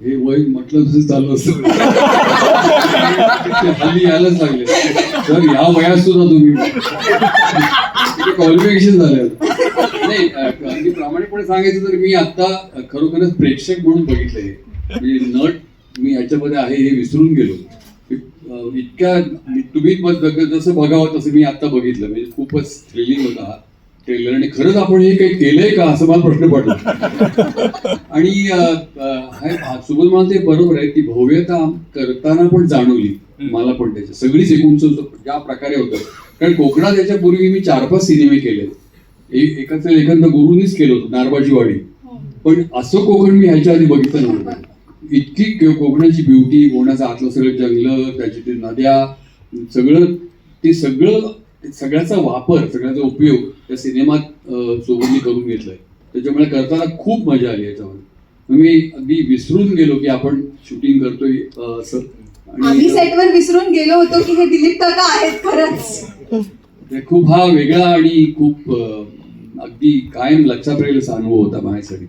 हे वय म्हटलं तसं चालू असतं. खाली यायलाच लागले. तर या वयात सुद्धा तुम्ही. क्वालिफिकेशन झालं. नाही अगदी प्रामाणिकपणे सांगायचं तर मी आता खरोखरच प्रेक्षक म्हणून बघितलं हे म्हणजे नट मी याच्यामध्ये आहे हे विसरून गेलो. इतक्या तुम्ही जसं बघावं तसं मी आता बघितलं. म्हणजे खूपच थ्रिलिंग होता हा ट्रेलर आणि खरंच आपण हे काही केलंय का असं मला प्रश्न पडला. आणि हे सुबोध मला ते बरोबर आहे ती भव्यता करताना पण जाणवली मला पण त्याच्या सगळीच एकूणच ज्या प्रकारे होतं. कारण कोकणात याच्यापूर्वी मी चार पाच सिनेमे केले. एक एकाचं लेखन तर गुरुनीच केलं होतं नारबाची वाडी पण असं कोकण मी ह्याच्या आधी बघितलं नव्हतं. इतकी को- कोकणाची ब्युटी कोकणाचं आतलं सगळं जंगल त्याची ते नद्या सगळं ते सगळं सगळ्याचा वापर सगळ्याचा उपयोग त्या सिनेमात सोबतनी करून घेतलाय. त्याच्यामुळे करताना खूप मजा आली याच्यामध्ये. मी अगदी विसरून गेलो की आपण शूटिंग करतोय असं. आम्ही सेटवर विसरून गेलो होतो की हे दिलीप काका आहेत खरंच. ते खूप हा वेगळा आणि खूप अगदी कायम लक्षात राहील असा अनुभव होता माझ्यासाठी.